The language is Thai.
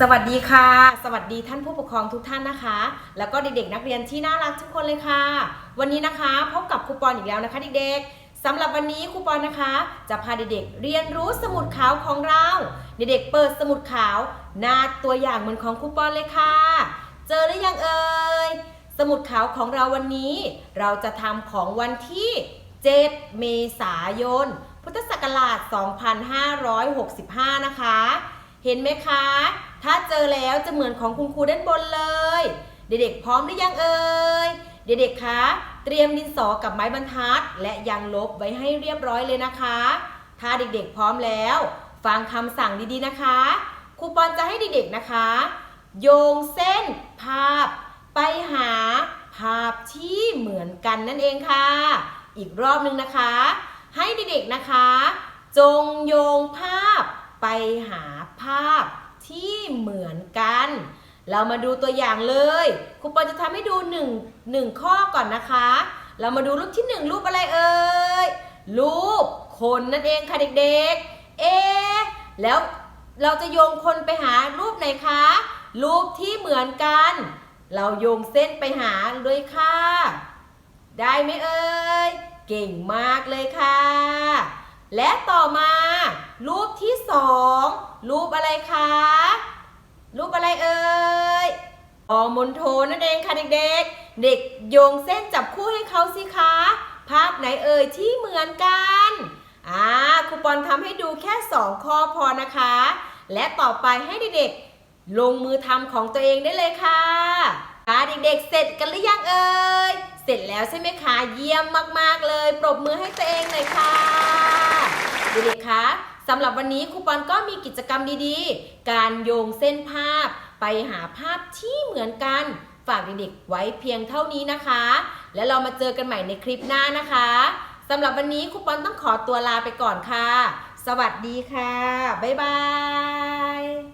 สวัสดีค่ะ สวัสดีท่านผู้ปกครองทุกท่านนะคะ แล้วก็เด็กๆนักเรียนที่น่ารักทุกคนเลยค่ะ วันนี้นะคะพบกับครูปอนอีกแล้วนะคะเด็กๆสำหรับวันนี้ครูปอนนะคะ จะพาเด็กๆเรียนรู้สมุดขาวของเราเด็กๆเปิดสมุดขาวหน้าตัวอย่างเหมือนของครูปอนเลยค่ะ เจอหรือยังเอ่ยสมุดขาวของเราวันนี้ เราจะทำของวันที่ 7 เมษายน พุทธศักราช 2565 นะคะ เห็นไหมคะ ถ้าเจอแล้วจะเหมือนของคุณครูด้านบนเลย เด็กๆพร้อมหรือยังเอ่ย เด็กๆคะเตรียมดินสอกับไม้บรรทัด และยางลบไว้ให้เรียบร้อยเลยนะคะ ถ้าเด็กๆพร้อมแล้ว ฟังคำสั่งดีๆนะคะครูปอนจะให้เด็กๆนะคะ โยงเส้นภาพ ไปหาภาพที่เหมือนกันนั่นเองค่ะ อีกรอบหนึ่งนะคะ ให้เด็กๆนะคะ จงโยงภาพไปหาภาพ ที่เหมือนกัน เรามาดูตัวอย่างเลยครูปอจะทำให้ดูหนึ่งหนึ่งข้อก่อนนะคะ เรามาดูรูปที่หนึ่งรูปอะไรเอ่ย รูปคนนั่นเองค่ะเด็กๆ เอ๊แล้วเราจะโยงคนไปหารูปไหนคะ รูปที่เหมือนกัน เราโยงเส้นไปหาเลยค่ะ ได้ไหมเอ่ย เก่งมากเลยค่ะ และต่อมา รูปที่สองรูปอะไรคะ รูปอะไรเอ่ยออมนโทนั่นเองค่ะเด็กๆ เด็กโยงเส้นจับคู่ให้เขาสิคะ ภาพไหนเอ่ยที่เหมือนกันอ่าครูปอนทำให้ดูแค่สองข้อพอนะคะ และต่อไปให้เด็กๆ ลงมือทำของตัวเองได้เลยค่ะค่ะเด็กๆ เสร็จกันหรือยังเอ่ย เสร็จแล้วใช่ไหมคะ เยี่ยมมากๆเลย ปรบมือให้ตัวเองหน่อยค่ะ เด็กๆ คะ สำหรับวันนี้ครูปอนก็มีกิจกรรมดีๆ การโยงเส้นภาพ ไปหาภาพที่เหมือนกัน ฝากเด็กๆไว้เพียงเท่านี้นะคะ แล้วเรามาเจอกันใหม่ในคลิปหน้านะคะสำหรับวันนี้ครูปอนต้องขอตัวลาไปก่อนค่ะ สวัสดีค่ะ บ๊ายบาย